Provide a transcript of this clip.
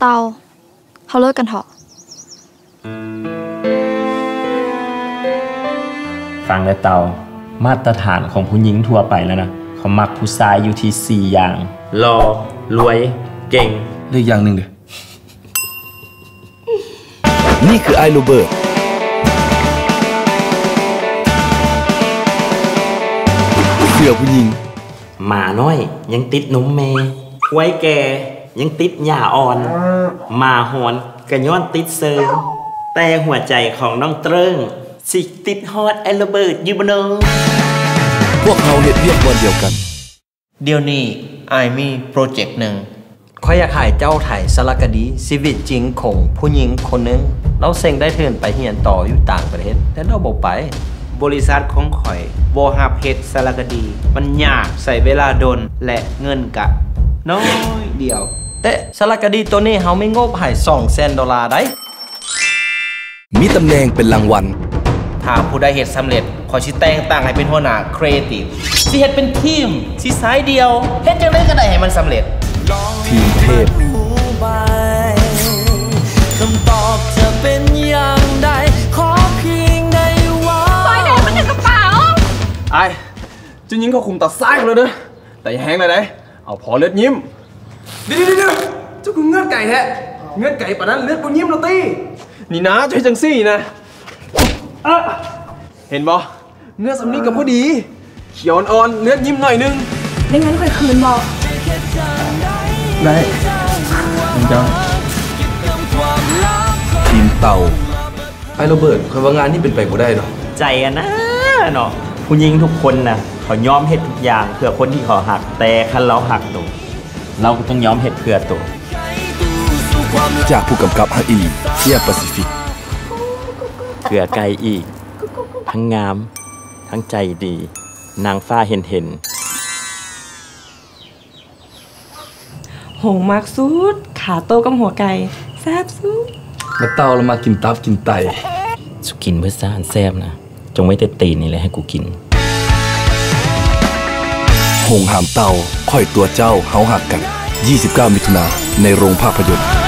เตาเขาเลิกกันเถอะ ฟังแล้วเตา มาตรฐานของผู้หญิงทั่วไปแล้วนะ เขามักผู้ชายอยู่ที่4อย่างรอรวย เก่งเลือกอย่างหนึ่งเด้อนี่คือไอโรเบิร์ตเสือผู้หญิงหมาน้อยยังติดนมเมไว้แก่ ยังติดหญ้าอ่อนหมาหอนกระย้อนติดเซิงแต่หัวใจของน้องเติ้งสิติดฮอตแอลโรเบิร์ตอยู่บเนงพวกเขาเห็ดเรียกวันเดียวกัน เดี๋ยวนี้ไอายมีโปรเจกต์หนึ่งขอยอยากให้เจ้าถ่ายสารคดีชีวิตจริงของผู้หญิงคนหนึง เราเซ็งได้เทินไปเฮียนต่ออยู่ต่างประเทศแต่เราบอกไป บริษัทของข่อยบฮับเฮ็ดสารคดี มันยากใส่เวลาโดนและเงินกะ น้อยเดียว แต่สารคดีตัวนี้เขาไม่งบให้สองแสนดอลลาร์ได้ มีตำแหน่งเป็นรางวัลถ้าผู้ใดเฮ็ดสำเร็จ ขอยสิแต่งตั้งให้เป็นหัวหน้าครีเอทีฟสิเฮ็ดเป็นทีมสิสายเดียวเฮ็ดจังไดก็ได้ให้มันสำเร็จ ทีมเทพคำตอบจะเป็นอย่างใดขอเพียงได้ว่าไอ้เจุยิงเขาคุมตัดซ้ายเลยเด้อแต่อย่าแห้งเลยนะ เอาพอเลือดยิ้มเดี๋ยวเดี๋ยวเดี๋ยวเจ้ากูเงือดไก่แท้เงือดไก่ปะนั้นเลือดกูยิ้มเราตีนี่นะช่วยจังซี่นะอะเห็นบ่เงือดสำนีกับพอดี เขียวอ่อนๆเลือดยิ้มหน่อยนึงไม่งั้นค่อยคืนบอกได้มึงจ้าทีมเต่าไอโรเบิร์ตคอยว่างานนี่เป็นไปบ่ได้ดอกใจอะนะเนาะผู้หญิงทุกคนนะ เขายอมเฮ็ดทุกอย่างเพื่อคนที่เขาหักแต่คันเราหักตัวเราก็ต้องยอมเฮ็ดเพื่อตัวจากผู้กำกับฮักอีเทียแปซิฟิกเพื่อไกลอีก ทั้งงาม ทั้งใจดี นางฟ้าเห็นเห็นหงมากสุด ขาโตกับหัวไก่แซ่บสุดแล้วเต่าเรามากินตับกินไตสุกินเพื่อซ่านแซบนะ จงไว้แต่ตีนนี่แหละให้กูกิน หงหามเตาค่อยตัวเจ้าเฮาหักกัน 29 มิถุนาในโรงภาพยนตร์